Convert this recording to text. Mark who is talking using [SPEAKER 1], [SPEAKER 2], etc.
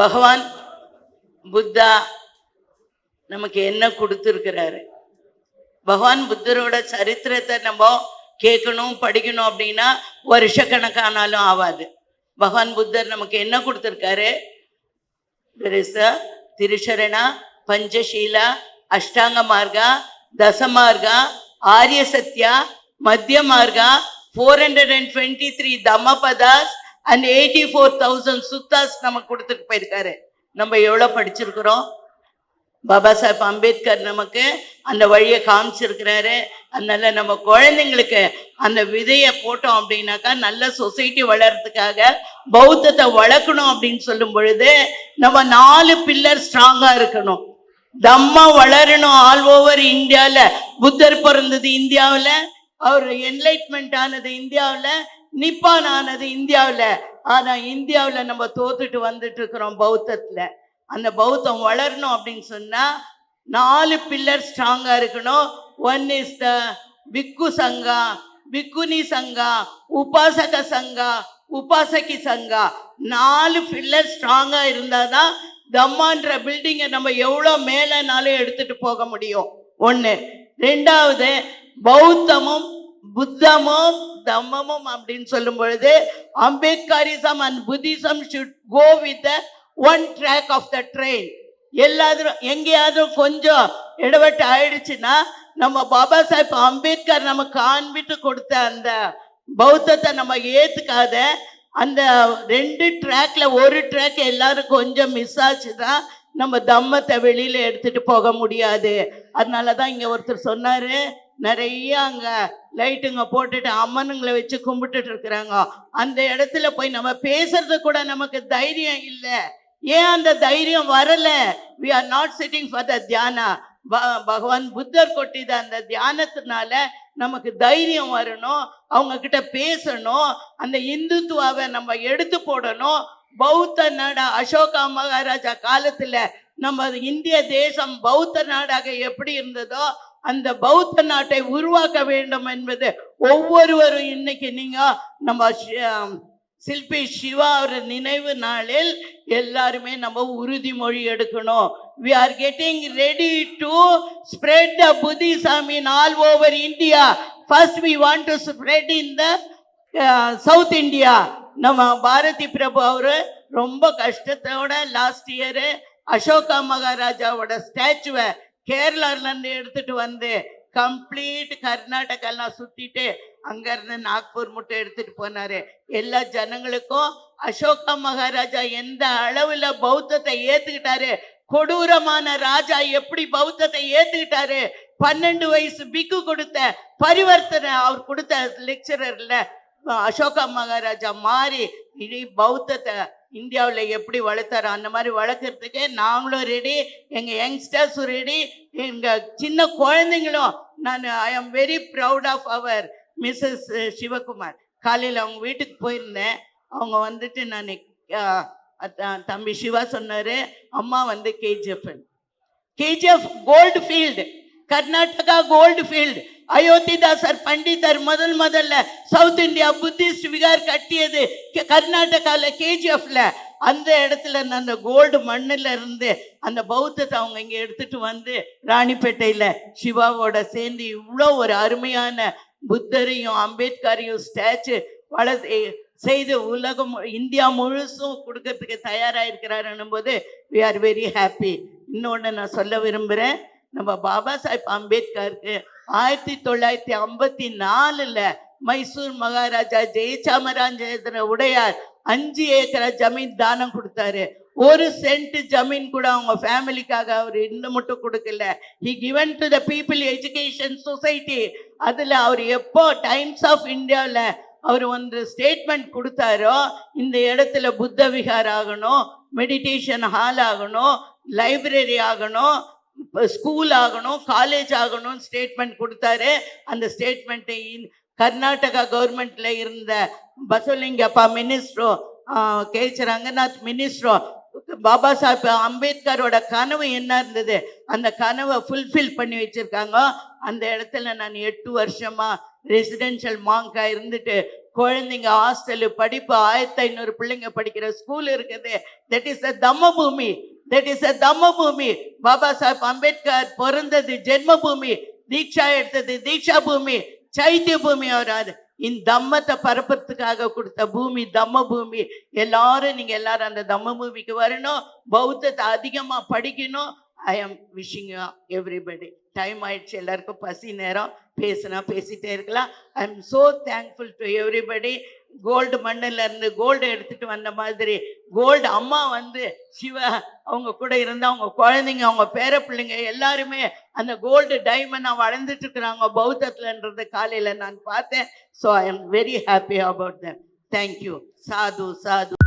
[SPEAKER 1] பகவான் புத்தா நமக்கு என்ன கொடுத்துருக்கிறாரு? பகவான் புத்தரோட சரித்திரத்தை நம்ம கேட்கணும் படிக்கணும் அப்படின்னா வருஷக்கணக்கானாலும் ஆகாது பகவான் புத்தர் நமக்கு என்ன கொடுத்துருக்காரு? there is பஞ்சசீலா அஷ்டாங்க மார்கா தசமார்கா ஆரிய சத்யா மத்திய மார்கா four hundred and twenty three தமபதாஸ் and eighty four thousand சுத்தாஸ் நமக்கு கொடுத்துட்டு போயிருக்காரு. நம்ம எவ்வளோ படிச்சிருக்கிறோம்? பாபா சாஹேப் அம்பேத்கர் நமக்கு அந்த வழியை காமிச்சிருக்கிறாரு. அதனால நம்ம குழந்தைங்களுக்கு அந்த விதையை போட்டோம் அப்படின்னாக்கா நல்ல சொசைட்டி வளர்றதுக்காக பௌத்தத்தை வளர்க்கணும் அப்படின்னு சொல்லும் பொழுது நம்ம நாலு பில்லர் ஸ்ட்ராங்காக இருக்கணும். தம்மா வளரணும் ஆல் ஓவர் இந்தியாவில் புத்தர் பிறந்தது இந்தியாவில். அவர் என்லைட்மெண்ட் ஆனது இந்தியாவில். நிப்பான் ஆனது இந்தியாவில். ஆனால் இந்தியாவில் நம்ம தோத்துட்டு வந்துட்டு இருக்கிறோம் பௌத்தத்தில். அந்த பௌத்தம் வளரணும் அப்படின்னு சொன்னால் நாலு பில்லர் ஸ்ட்ராங்காக இருக்கணும். ஒன் இஸ் த பிக்கு சங்கா பிக்குனி சங்கா உபாசக சங்கா உபாசகி சங்கா நாலு பில்லர் ஸ்ட்ராங்காக இருந்தால் தான் தம்மான்ற பில்டிங்கை நம்ம எவ்வளோ மேலேனாலும் எடுத்துகிட்டு போக முடியும். ஒன்று ரெண்டாவது பௌத்தமும் புத்தமும் தம்மமும் அப்படின்னு சொல்லும் பொழுது Ambedkarism and Buddhism should go with one track of the train எல்லாரும் எங்கேயாவது கொஞ்சம் இடவட்டு ஆயிடுச்சுன்னா நம்ம பாபா சாஹிப் அம்பேத்கர் நம்ம காண்பிட்டு கொடுத்த அந்த பௌத்தத்தை நம்ம ஏத்துக்காத அந்த ரெண்டு ட்ராக்ல ஒரு ட்ராக் எல்லாரும் கொஞ்சம் மிஸ் ஆச்சுன்னா நம்ம தம்மத்தை வெளியில எடுத்துட்டு போக முடியாது. அதனால தான் இங்க ஒருத்தர் சொன்னாரு நிறைய அங்க லைட்டுங்க போட்டுட்டு அம்மனுங்களை வச்சு கும்பிட்டுட்டு இருக்கிறாங்க. அந்த இடத்துல போய் நம்ம பேசுறது கூட நமக்கு தைரியம் இல்லை. ஏன் அந்த தைரியம் வரல? We are not sitting for the dhyana பகவான் புத்தர் கொட்டித அந்த தியானத்தினால நமக்கு தைரியம் வரணும். அவங்க கிட்ட பேசணும். அந்த இந்துத்துவாவை நம்ம எடுத்து போடணும். பௌத்த நாடா அசோகா மகாராஜா காலத்துல நம்ம இந்திய தேசம் பௌத்த நாடாக எப்படி இருந்ததோ அந்த பௌத்த நாட்டை உருவாக்க வேண்டும் என்பது ஒவ்வொருவரும் இன்னைக்கு நீங்க நம்ம ஷி- சில்பி சிவா அவர் நினைவு நாளில் எல்லாருமே நம்ம உறுதிமொழி எடுக்கணும். We are getting ready to spread the buddhism in all over india. First we want to spread in the uh, நம்ம பாரதி பிரபு அவரு ரொம்ப கஷ்டத்தோட லாஸ்ட் இயரு அசோகா மகாராஜாவோட ஸ்டாச்சுவை கேரளாவிலேருந்து இருந்து எடுத்துட்டு வந்து கம்ப்ளீட் கர்நாடகாலாம் சுத்திட்டு அங்கேருந்து நாக்பூர் முட்டை எடுத்துட்டு போனாரு. எல்லா ஜனங்களுக்கும் அசோகா மகாராஜா எந்த அளவுல பௌத்தத்தை ஏத்துக்கிட்டாரு? கொடூரமான ராஜா எப்படி பௌத்தத்தை ஏத்துக்கிட்டாரு? பன்னெண்டு வயசு பிக்கு கொடுத்த பரிவர்த்தனை அவர் கொடுத்த லெக்சரர்ல அசோகா மகாராஜா மாறி இனி பௌத்தத்தை இந்தியாவில் எப்படி வளர்த்தாரோ அந்த மாதிரி வளர்க்குறதுக்கு நாங்களும் ரெடி எங்கள் யங்ஸ்டர்ஸும் ரெடி எங்கள் சின்ன குழந்தைங்களும் நான் I am very proud of our Mrs Sivakumar. காலையில் அவங்க வீட்டுக்கு போயிருந்தேன். அவங்க வந்துட்டு நான் தம்பி சிவா சொன்னார் அம்மா வந்து KGF KGF gold field Karnataka gold field Ayothidasar Pandithar முதல் முதல்ல சவுத் இந்தியா புத்திஸ்ட் விகார் கட்டியது கர்நாடகாவில் கேஜிஎஃப்ல அந்த இடத்துல அந்த கோல்டு மண்ணில் இருந்து அந்த பௌத்தத்தை அவங்க இங்கே எடுத்துட்டு வந்து ராணிப்பேட்டையில் சிவாவோட சேர்ந்து இவ்வளோ ஒரு அருமையான புத்தரையும் அம்பேத்கரையும் ஸ்டாச்சு வள செய்து உலகம் இந்தியா முழுசும் கொடுக்கறதுக்கு தயாராக இருக்கிறாருன்னும் போது வி ஆர் வெரி ஹாப்பி இன்னொன்று நான் சொல்ல விரும்புகிறேன் நம்ம பாபா சாஹிப் அம்பேத்கருக்கு ஆயிரத்தி தொள்ளாயிரத்தி ஐம்பத்தி நாலுல மைசூர் மகாராஜா ஜெயச்சாமராஜேந்திர உடையார் அஞ்சு ஏக்கரா ஜமீன் தானம் கொடுத்தாரு. ஒரு சென்ட் ஜமீன் கூட அவங்க ஃபேமிலிக்காக அவர் இன்னும் மட்டும் கொடுக்கல. He given to the people education society அதில் அவர் எப்போ டைம்ஸ் ஆஃப் இந்தியாவில் அவர் வந்து ஸ்டேட்மெண்ட் கொடுத்தாரோ இந்த இடத்துல புத்த விகார் ஆகணும் மெடிடேஷன் ஹால் ஆகணும் லைப்ரரி ஆகணும் ஸ்கூல் ஆகணும் காலேஜ் ஆகணும் ஸ்டேட்மெண்ட் கொடுத்தாரு. அந்த ஸ்டேட்மெண்ட்டை கர்நாடகா கவர்மெண்ட்ல இருந்த பசவலிங்கப்பா மினிஸ்டரோ கேச் ரங்கநாத் மினிஸ்டரோ பாபா சாஹிப் அம்பேத்கரோட கனவு என்ன இருந்தது? அந்த கனவை ஃபுல்ஃபில் பண்ணி வச்சிருக்காங்க. அந்த இடத்துல நான் எட்டு வருஷமா ரெசிடென்ஷியல் மாங்காக இருந்துட்டு குழந்தைங்க ஹாஸ்டலு படிப்பு ஆயிரத்தி ஐநூறு பிள்ளைங்க படிக்கிற ஸ்கூல் இருக்குது. தட் இஸ் அ தம்ம பூமி தட் இஸ் அ தம்ம பூமி பாபா சாஹிப் அம்பேத்கர் பிறந்தது ஜென்ம பூமி தீட்சா எடுத்தது தீட்சா பூமி சைத்திய பூமி வராது இந்த தம்மத்தை பரப்புறதுக்காக கொடுத்த பூமி தம்ம பூமி எல்லாரும் நீங்க எல்லாரும் அந்த தம்ம பூமிக்கு வரணும். பௌத்தத்தை அதிகமா படிக்கணும். I am wishing everybody time ஆயிடுச்சு எல்லாருக்கும் பசி நேரம். பேசினா பேசிட்டே இருக்கலாம். I am so thankful to everybody gold மண்ணுல இருந்து கோல்டு எடுத்துட்டு வந்த மாதிரி கோல்டு அம்மா வந்து சிவா அவங்க கூட இருந்த அவங்க குழந்தைங்க அவங்க பேர பிள்ளைங்க எல்லாருமே அந்த கோல்டு டைமண்டா வளர்ந்துட்டு இருக்கிறாங்க. பௌத்தத்துலன்றது காலையில் நான் பார்த்தேன். So I am very happy about them thank you sadhu sadhu.